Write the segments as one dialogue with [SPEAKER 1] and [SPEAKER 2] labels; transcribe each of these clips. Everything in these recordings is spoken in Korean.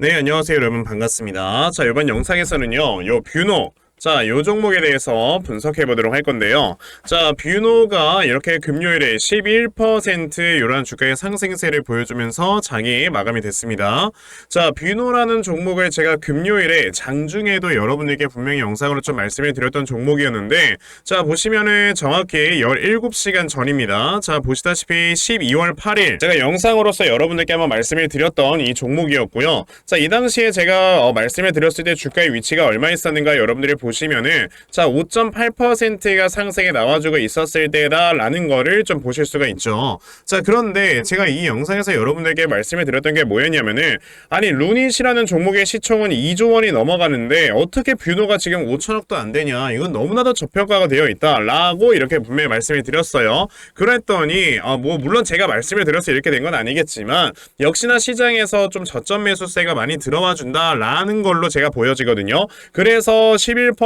[SPEAKER 1] 네, 안녕하세요, 여러분. 반갑습니다. 자, 이번 영상에서는요, 요 뷰노, 자, 요 종목에 대해서 분석해 보도록 할 건데요. 자, 뷰노가 이렇게 금요일에 11% 요런 주가의 상승세를 보여주면서 장이 마감이 됐습니다. 자, 뷰노라는 종목을 제가 금요일에 장중에도 여러분에게 분명히 영상으로 좀 말씀을 드렸던 종목이었는데, 자, 보시면은 정확히 17시간 전입니다. 자, 보시다시피 12월 8일 제가 영상으로서 여러분들께 한번 말씀을 드렸던 이 종목이었고요. 자, 이 당시에 제가 어, 말씀을 드렸을 때 주가의 위치가 얼마 있었는가 여러분들이 보 시면은 자, 5.8%가 상승에 나와주고 있었을 때다라는 거를 좀 보실 수가 있죠. 자, 그런데 제가 이 영상에서 여러분들께 말씀을 드렸던 게 뭐였냐면은 아니, 루닛이라는 종목의 시총은 2조 원이 넘어가는데 어떻게 뷰노가 지금 5천억도 안 되냐? 이건 너무나도 저평가가 되어 있다라고 이렇게 분명히 말씀을 드렸어요. 그랬더니 아, 뭐 물론 제가 말씀을 드려서 이렇게 된 건 아니겠지만 역시나 시장에서 좀 저점 매수세가 많이 들어와 준다라는 걸로 제가 보여지거든요. 그래서 11%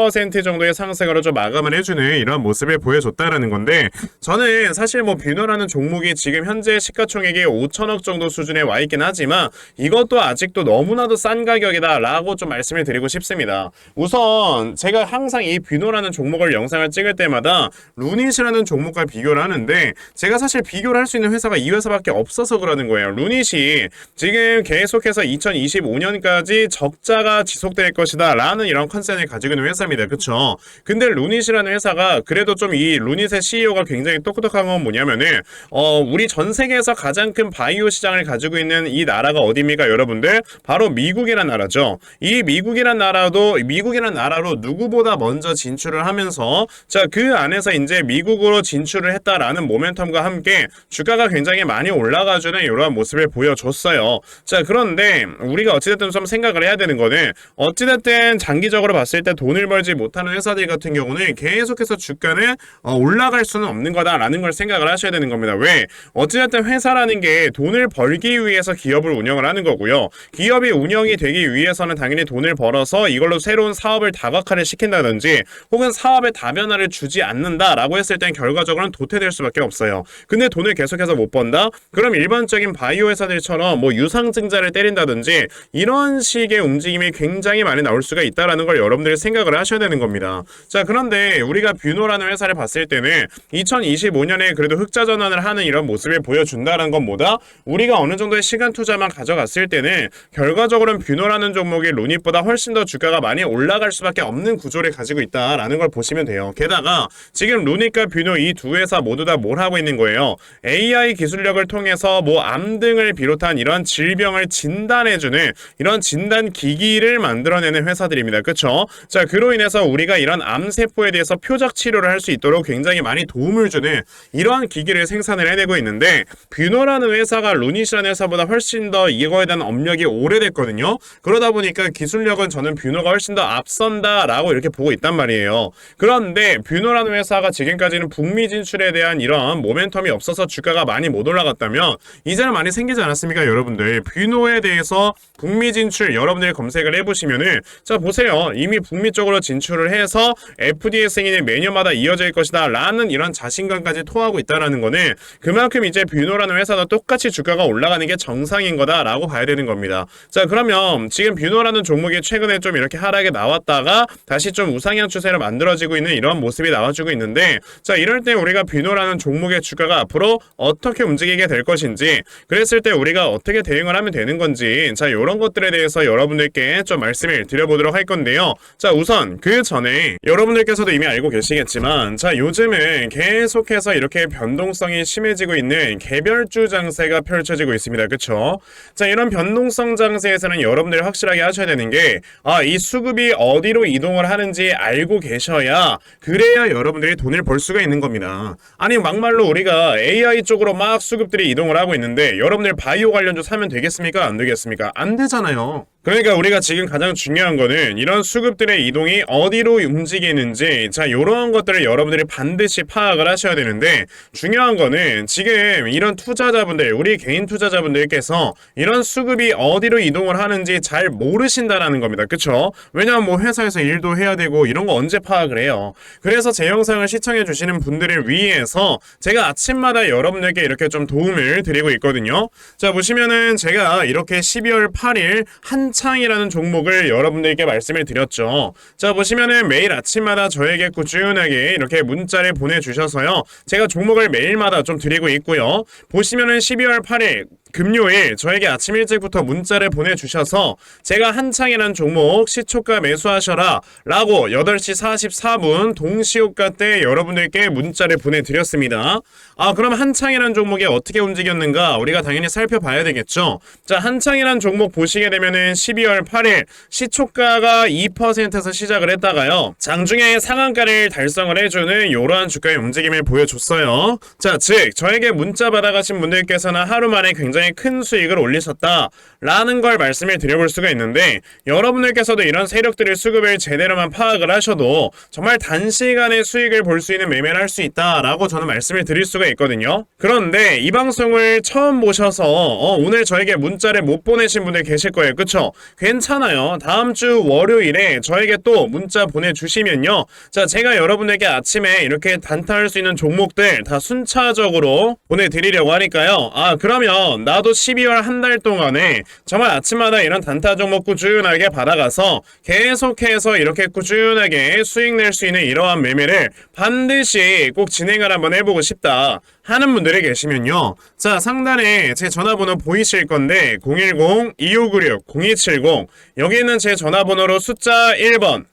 [SPEAKER 1] 정도의 상승으로 좀 마감을 해주는 이런 모습을 보여줬다라는 건데 저는 사실 뭐 뷰너라는 종목이 지금 현재 시가총액이 5천억 정도 수준에 와 있긴 하지만 이것도 아직도 너무나도 싼 가격이다 라고 좀 말씀을 드리고 싶습니다. 우선 제가 항상 이 뷰노라는 종목을 영상을 찍을 때마다 루닛이라는 종목과 비교를 하는데 제가 사실 비교를 할 수 있는 회사가 이 회사밖에 없어서 그러는 거예요. 루닛이 지금 계속해서 2025년까지 적자가 지속될 것이다 라는 이런 컨셉을 가지고 있는 회사 입니다. 그쵸? 근데 루닛이라는 회사가 그래도 좀 이 루닛의 CEO가 굉장히 똑똑한 건 뭐냐면은 어 우리 전 세계에서 가장 큰 바이오 시장을 가지고 있는 이 나라가 어디입니까 여러분들? 바로 미국이란 나라죠. 이 미국이란 나라도 미국이란 나라로 누구보다 먼저 진출을 하면서 자 그 안에서 이제 미국으로 진출을 했다라는 모멘텀과 함께 주가가 굉장히 많이 올라가주는 이러한 모습을 보여줬어요. 자 그런데 우리가 어찌됐든 좀 생각을 해야 되는 거는 어찌됐든 장기적으로 봤을 때 돈을 벌지 못하는 회사들 같은 경우는 계속해서 주가는 어, 올라갈 수는 없는 거다라는 걸 생각을 하셔야 되는 겁니다. 왜? 어찌됐든 회사라는 게 돈을 벌기 위해서 기업을 운영을 하는 거고요. 기업이 운영이 되기 위해서는 당연히 돈을 벌어서 이걸로 새로운 사업을 다각화를 시킨다든지 혹은 사업의 다변화를 주지 않는다라고 했을 땐 결과적으로는 도태될 수밖에 없어요. 근데 돈을 계속해서 못 번다? 그럼 일반적인 바이오 회사들처럼 뭐 유상증자를 때린다든지 이런 식의 움직임이 굉장히 많이 나올 수가 있다라는 걸 여러분들이 생각을 하 셔야 되는 겁니다. 자, 그런데 우리가 뷰노라는 회사를 봤을 때는 2025년에 그래도 흑자 전환을 하는 이런 모습을 보여준다는 것보다 우리가 어느 정도의 시간 투자만 가져갔을 때는 결과적으로는 뷰노라는 종목이 루닛보다 훨씬 더 주가가 많이 올라갈 수밖에 없는 구조를 가지고 있다라는 걸 보시면 돼요. 게다가 지금 루닛과 뷰노 이 두 회사 모두 다 뭘 하고 있는 거예요? AI 기술력을 통해서 뭐 암 등을 비롯한 이런 질병을 진단해주는 이런 진단 기기를 만들어내는 회사들입니다. 그쵸? 자, 그로 인해서 우리가 이런 암세포에 대해서 표적 치료를 할 수 있도록 굉장히 많이 도움을 주는 이러한 기기를 생산을 해내고 있는데 뷰노라는 회사가 루닛이라는 회사보다 훨씬 더 이거에 대한 업력이 오래됐거든요. 그러다 보니까 기술력은 저는 뷰노가 훨씬 더 앞선다라고 이렇게 보고 있단 말이에요. 그런데 뷰노라는 회사가 지금까지는 북미 진출에 대한 이런 모멘텀이 없어서 주가가 많이 못 올라갔다면 이제는 많이 생기지 않았습니까, 여러분들? 뷰노에 대해서 북미 진출 여러분들이 검색을 해보시면은 자 보세요 이미 북미 쪽으로 진출을 해서 FDA 승인이 매년마다 이어질 것이다 라는 이런 자신감까지 토하고 있다라는 거는 그만큼 이제 뷰노라는 회사도 똑같이 주가가 올라가는 게 정상인 거다라고 봐야 되는 겁니다. 자 그러면 지금 뷰노라는 종목이 최근에 좀 이렇게 하락에 나왔다가 다시 좀 우상향 추세로 만들어지고 있는 이런 모습이 나와주고 있는데 자 이럴 때 우리가 뷰노라는 종목의 주가가 앞으로 어떻게 움직이게 될 것인지 그랬을 때 우리가 어떻게 대응을 하면 되는 건지 자 요런 것들에 대해서 여러분들께 좀 말씀을 드려보도록 할 건데요. 자 우선 그 전에 여러분들께서도 이미 알고 계시겠지만 자 요즘은 계속해서 이렇게 변동성이 심해지고 있는 개별주 장세가 펼쳐지고 있습니다. 그쵸? 자 이런 변동성 장세에서는 여러분들이 확실하게 하셔야 되는 게 아 이 수급이 어디로 이동을 하는지 알고 계셔야 그래야 여러분들이 돈을 벌 수가 있는 겁니다. 아니 막말로 우리가 AI 쪽으로 막 수급들이 이동을 하고 있는데 여러분들 바이오 관련주 사면 되겠습니까? 안 되겠습니까? 안 되잖아요 그러니까 우리가 지금 가장 중요한 거는 이런 수급들의 이동이 어디로 움직이는지 자 이런 것들을 여러분들이 반드시 파악을 하셔야 되는데 중요한 거는 지금 이런 투자자분들 우리 개인 투자자분들께서 이런 수급이 어디로 이동을 하는지 잘 모르신다라는 겁니다. 그쵸? 왜냐면 뭐 회사에서 일도 해야 되고 이런 거 언제 파악을 해요? 그래서 제 영상을 시청해 주시는 분들을 위해서 제가 아침마다 여러분들께 이렇게 좀 도움을 드리고 있거든요. 자 보시면은 제가 이렇게 12월 8일 한 한창이라는 종목을 여러분들께 말씀을 드렸죠. 자, 보시면은 매일 아침마다 저에게 꾸준하게 이렇게 문자를 보내주셔서요. 제가 종목을 매일마다 좀 드리고 있고요. 보시면은 12월 8일 금요일 저에게 아침 일찍부터 문자를 보내주셔서 제가 한창이라는 종목 시초가 매수하셔라 라고 8시 44분 동시효과 때 여러분들께 문자를 보내드렸습니다. 아 그럼 한창이라는 종목이 어떻게 움직였는가 우리가 당연히 살펴봐야 되겠죠. 자 한창이라는 종목 보시게 되면은 12월 8일 시초가가 2%에서 시작을 했다가요. 장중에 상한가를 달성을 해주는 이러한 주가의 움직임을 보여줬어요. 자 즉 저에게 문자 받아가신 분들께서는 하루 만에 굉장히 큰 수익을 올리셨다라는 걸 말씀을 드려볼 수가 있는데 여러분들께서도 이런 세력들의 수급을 제대로만 파악을 하셔도 정말 단시간에 수익을 볼 수 있는 매매를 할 수 있다라고 저는 말씀을 드릴 수가 있거든요. 그런데 이 방송을 처음 보셔서 어, 오늘 저에게 문자를 못 보내신 분들 계실 거예요. 그쵸? 괜찮아요. 다음 주 월요일에 저에게 또 문자 보내주시면요. 자, 제가 여러분에게 아침에 이렇게 단타할 수 있는 종목들 다 순차적으로 보내드리려고 하니까요. 아, 그러면 나도 12월 한 달 동안에 정말 아침마다 이런 단타 종목 꾸준하게 받아가서 계속해서 이렇게 꾸준하게 수익 낼 수 있는 이러한 매매를 반드시 꼭 진행을 한번 해보고 싶다 하는 분들이 계시면요. 자, 상단에 제 전화번호 보이실 건데 010-2596-0270 여기 있는 제 전화번호로 숫자 1번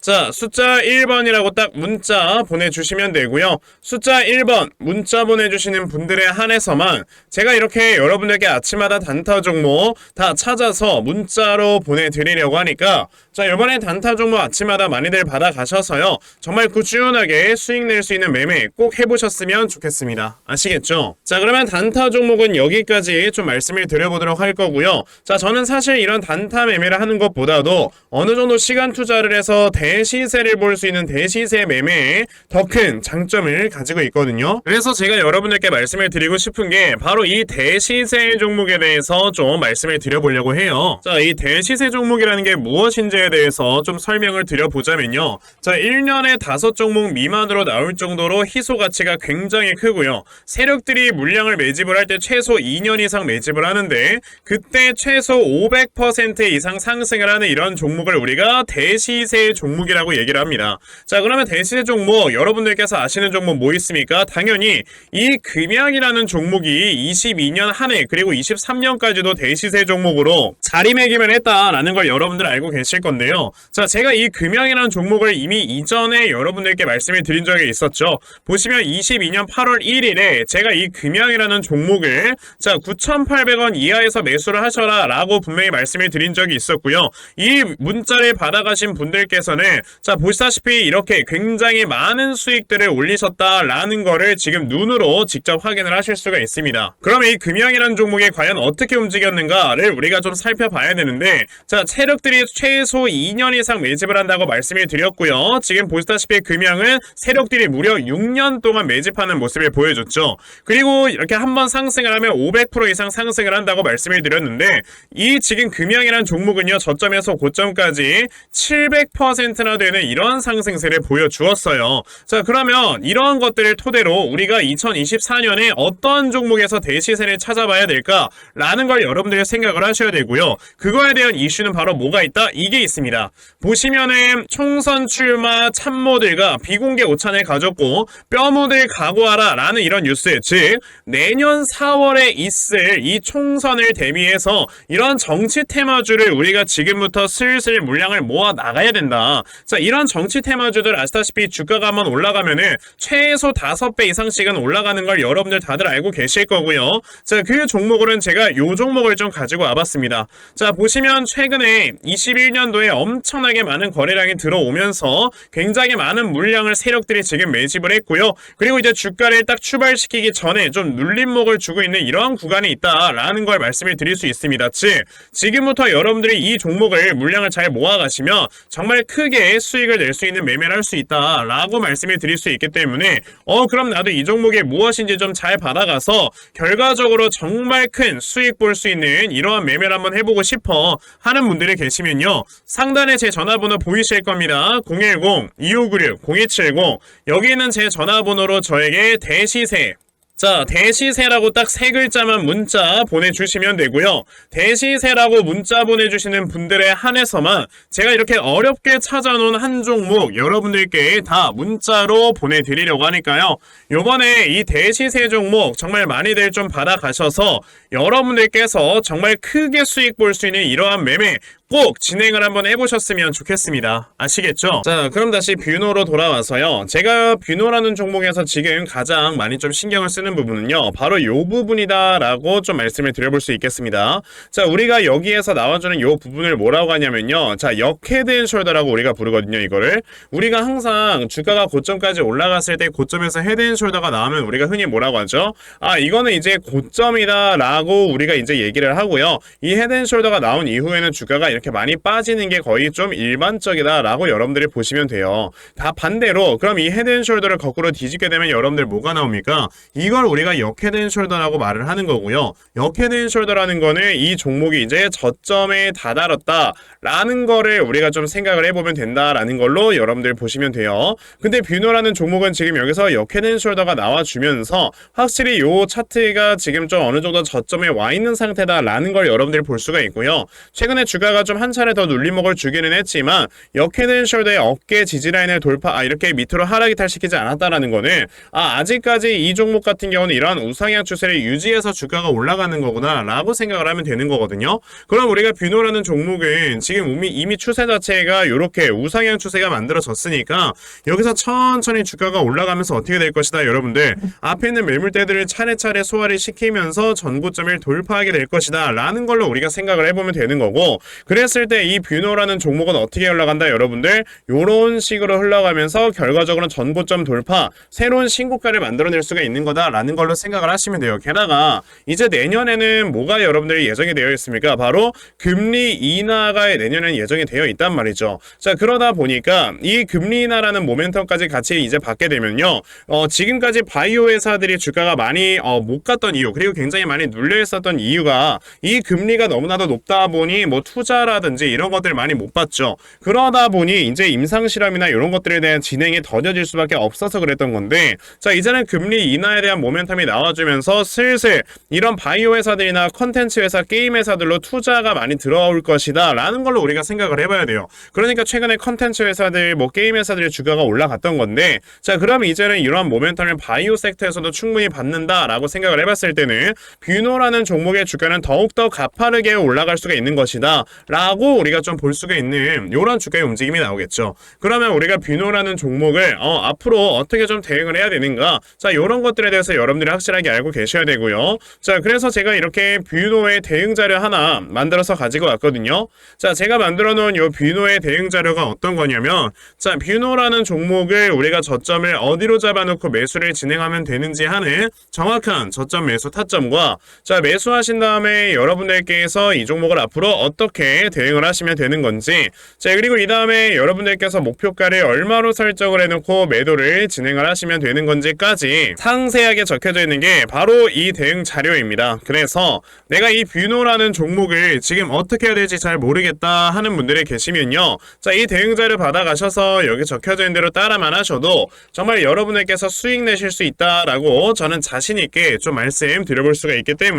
[SPEAKER 1] 자, 숫자 1번이라고 딱 문자 보내주시면 되고요. 숫자 1번 문자 보내주시는 분들에 한해서만 제가 이렇게 여러분들께 아침마다 단타 종목 다 찾아서 문자로 보내드리려고 하니까 자, 이번에 단타 종목 아침마다 많이들 받아가셔서요. 정말 꾸준하게 수익 낼 수 있는 매매 꼭 해보셨으면 좋겠습니다. 아시겠죠? 자, 그러면 단타 종목은 여기까지 좀 말씀을 드려보도록 할 거고요. 자, 저는 사실 이런 단타 매매를 하는 것보다도 어느 정도 시간 투자를 해서 대 시세를 볼 수 있는 대시세 매매에 더큰 장점을 가지고 있거든요. 그래서 제가 여러분들께 말씀을 드리고 싶은 게 바로 이 대시세 종목에 대해서 좀 말씀을 드려보려고 해요. 자, 이 대시세 종목이라는 게 무엇인지에 대해서 좀 설명을 드려보자면요. 자, 1년에 다섯 종목 미만으로 나올 정도로 희소 가치가 굉장히 크고요. 세력들이 물량을 매집을 할 때 최소 2년 이상 매집을 하는데 그때 최소 500% 이상 상승을 하는 이런 종목을 우리가 대시세 종목 이라고 얘기를 합니다. 자, 그러면 대시세 종목 여러분들께서 아시는 종목 뭐 있습니까? 당연히 이 금양이라는 종목이 22년 한 해 그리고 23년까지도 대시세 종목으로 자리매김을 했다라는 걸 여러분들 알고 계실 건데요. 자, 제가 이 금양이라는 종목을 이미 이전에 여러분들께 말씀을 드린 적이 있었죠. 보시면 22년 8월 1일에 제가 이 금양이라는 종목을 자 9,800원 이하에서 매수를 하셔라 라고 분명히 말씀을 드린 적이 있었고요. 이 문자를 받아가신 분들께서는 자 보시다시피 이렇게 굉장히 많은 수익들을 올리셨다라는 거를 지금 눈으로 직접 확인을 하실 수가 있습니다. 그럼 이 금양이라는 종목이 과연 어떻게 움직였는가를 우리가 좀 살펴봐야 되는데 자 세력들이 최소 2년 이상 매집을 한다고 말씀을 드렸고요. 지금 보시다시피 금양은 세력들이 무려 6년 동안 매집하는 모습을 보여줬죠. 그리고 이렇게 한번 상승을 하면 500% 이상 상승을 한다고 말씀을 드렸는데 이 지금 금양이라는 종목은요 저점에서 고점까지 700%나 되는 이런 상승세를 보여주었어요. 자 그러면 이러한 것들을 토대로 우리가 2024년에 어떤 종목에서 대시세를 찾아봐야 될까 라는 걸 여러분들이 생각을 하셔야 되고요. 그거에 대한 이슈는 바로 뭐가 있다? 이게 있습니다. 보시면은 총선 출마 참모들과 비공개 오찬을 가졌고 뼈묻을 각오하라 라는 이런 뉴스 즉 내년 4월에 있을 이 총선을 대비해서 이런 정치 테마주를 우리가 지금부터 슬슬 물량을 모아 나가야 된다. 자 이런 정치 테마주들 아시다시피 주가가 한번 올라가면은 최소 5배 이상씩은 올라가는 걸 여러분들 다들 알고 계실 거고요. 자 그 종목으로는 제가 요 종목을 좀 가지고 와봤습니다. 자 보시면 최근에 21년도에 엄청나게 많은 거래량이 들어오면서 굉장히 많은 물량을 세력들이 지금 매집을 했고요. 그리고 이제 주가를 딱 출발시키기 전에 좀 눌림목을 주고 있는 이러한 구간이 있다라는 걸 말씀을 드릴 수 있습니다. 즉 지금부터 여러분들이 이 종목을 물량을 잘 모아가시면 정말 크게 수익을 낼 수 있는 매매를 할 수 있다라고 말씀을 드릴 수 있기 때문에 어 그럼 나도 이 종목이 무엇인지 좀 잘 받아가서 결과적으로 정말 큰 수익 볼 수 있는 이러한 매매를 한번 해보고 싶어 하는 분들이 계시면요. 상단에 제 전화번호 보이실 겁니다. 010-2596-0270 여기 있는 제 전화번호로 저에게 대시세 자, 대시세라고 딱 세 글자만 문자 보내주시면 되고요. 대시세라고 문자 보내주시는 분들에 한해서만 제가 이렇게 어렵게 찾아놓은 한 종목 여러분들께 다 문자로 보내드리려고 하니까요. 요번에 이 대시세 종목 정말 많이들 좀 받아가셔서 여러분들께서 정말 크게 수익 볼 수 있는 이러한 매매 꼭 진행을 한번 해보셨으면 좋겠습니다. 아시겠죠? 자, 그럼 다시 뷰노로 돌아와서요. 제가 뷰노라는 종목에서 지금 가장 많이 좀 신경을 쓰는 부분은요. 바로 요 부분이다라고 좀 말씀을 드려볼 수 있겠습니다. 자, 우리가 여기에서 나와주는 요 부분을 뭐라고 하냐면요. 자, 역헤드 앤 숄더라고 우리가 부르거든요, 이거를. 우리가 항상 주가가 고점까지 올라갔을 때 고점에서 헤드 앤 숄더가 나오면 우리가 흔히 뭐라고 하죠? 아, 이거는 이제 고점이다라고 우리가 이제 얘기를 하고요. 이 헤드 앤 숄더가 나온 이후에는 주가가 이렇게 많이 빠지는 게 거의 좀 일반적이다 라고 여러분들이 보시면 돼요. 다 반대로 그럼 이 헤드 앤 숄더를 거꾸로 뒤집게 되면 여러분들 뭐가 나옵니까? 이걸 우리가 역헤드 앤 숄더라고 말을 하는 거고요. 역헤드 앤 숄더라는 거는 이 종목이 이제 저점에 다다랐다 라는 거를 우리가 좀 생각을 해보면 된다라는 걸로 여러분들 보시면 돼요. 근데 뷰노라는 종목은 지금 여기서 역헤드 앤 숄더가 나와주면서 확실히 요 차트가 지금 좀 어느 정도 저 점에 와 있는 상태다라는 걸 여러분들이 볼 수가 있고요. 최근에 주가가 좀 한 차례 더 눌림목을 주기는 했지만 역헤드 앤 숄더의 어깨 지지라인을 돌파 아 이렇게 밑으로 하락 이 탈시키지 않았다라는 거는 아 아직까지 이 종목 같은 경우는 이러한 우상향 추세를 유지해서 주가가 올라가는 거구나라고 생각을 하면 되는 거거든요. 그럼 우리가 뷰노라는 종목은 지금 이미, 이미 추세 자체가 이렇게 우상향 추세가 만들어졌으니까 여기서 천천히 주가가 올라가면서 어떻게 될 것이다 여러분들 앞에 있는 매물대들을 차례차례 소화를 시키면서 전고 점을 돌파하게 될 것이다 라는 걸로 우리가 생각을 해보면 되는 거고 그랬을 때 이 뷰노라는 종목은 어떻게 올라간다 여러분들? 요런 식으로 흘러가면서 결과적으로는 전고점 돌파 새로운 신고가를 만들어낼 수가 있는 거다라는 걸로 생각을 하시면 돼요. 게다가 이제 내년에는 뭐가 여러분들이 예정이 되어 있습니까? 바로 금리 인하가 내년에는 예정이 되어 있단 말이죠. 자 그러다 보니까 이 금리 인하라는 모멘텀까지 같이 이제 받게 되면요 어, 지금까지 바이오 회사들이 주가가 많이 어, 못 갔던 이유 그리고 굉장히 많이 눌려 있었던 이유가 이 금리가 너무나도 높다 보니 뭐 투자라든지 이런 것들 많이 못 받죠. 그러다 보니 이제 임상 실험이나 이런 것들에 대한 진행이 더뎌질 수밖에 없어서 그랬던 건데 자 이제는 금리 인하에 대한 모멘텀이 나와주면서 슬슬 이런 바이오 회사들이나 컨텐츠 회사 게임 회사들로 투자가 많이 들어올 것이다 라는 걸로 우리가 생각을 해봐야 돼요. 그러니까 최근에 컨텐츠 회사들 뭐 게임 회사들의 주가가 올라갔던 건데 자 그럼 이제는 이러한 모멘텀을 바이오 섹터에서도 충분히 받는다라고 생각을 해봤을 때는 뷰노 라는 종목의 주가는 더욱더 가파르게 올라갈 수가 있는 것이다 라고 우리가 좀 볼 수가 있는 이런 주가의 움직임이 나오겠죠. 그러면 우리가 뷰노라는 종목을 어, 앞으로 어떻게 좀 대응을 해야 되는가? 자 이런 것들에 대해서 여러분들이 확실하게 알고 계셔야 되고요. 자 그래서 제가 이렇게 뷰노의 대응 자료 하나 만들어서 가지고 왔거든요. 자 제가 만들어 놓은 이 뷰노의 대응 자료가 어떤 거냐면 자 뷰노라는 종목을 우리가 저점을 어디로 잡아놓고 매수를 진행하면 되는지 하는 정확한 저점 매수 타점과 자 매수하신 다음에 여러분들께서 이 종목을 앞으로 어떻게 대응을 하시면 되는 건지 자 그리고 이 다음에 여러분들께서 목표가를 얼마로 설정을 해놓고 매도를 진행을 하시면 되는 건지까지 상세하게 적혀져 있는 게 바로 이 대응 자료입니다. 그래서 내가 이 뷰노라는 종목을 지금 어떻게 해야 될지 잘 모르겠다 하는 분들이 계시면요. 자, 이 대응 자료 받아가셔서 여기 적혀져 있는 대로 따라만 하셔도 정말 여러분들께서 수익 내실 수 있다라고 저는 자신 있게 좀 말씀 드려볼 수가 있기 때문에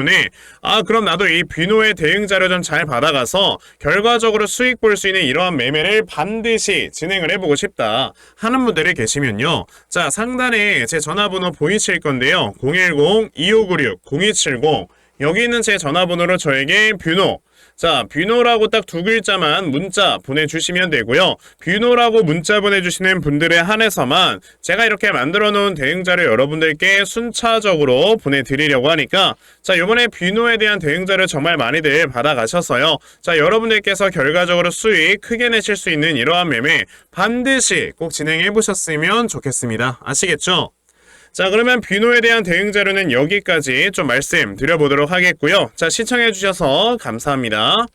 [SPEAKER 1] 아, 그럼 나도 이 뷰노의 대응 자료 좀 잘 받아가서 결과적으로 수익 볼 수 있는 이러한 매매를 반드시 진행을 해보고 싶다 하는 분들이 계시면요. 자, 상단에 제 전화번호 보이실 건데요. 010-2596-0270 여기 있는 제 전화번호로 저에게 뷰노 자, 뷰노라고 딱 두 글자만 문자 보내주시면 되고요. 뷰노라고 문자 보내주시는 분들에 한해서만 제가 이렇게 만들어 놓은 대응자를 여러분들께 순차적으로 보내드리려고 하니까 자, 요번에 뷰노에 대한 대응자를 정말 많이들 받아가셔서요. 자, 여러분들께서 결과적으로 수익 크게 내실 수 있는 이러한 매매 반드시 꼭 진행해 보셨으면 좋겠습니다. 아시겠죠? 자 그러면 뷰노에 대한 대응 자료는 여기까지 좀 말씀 드려보도록 하겠고요. 자 시청해 주셔서 감사합니다.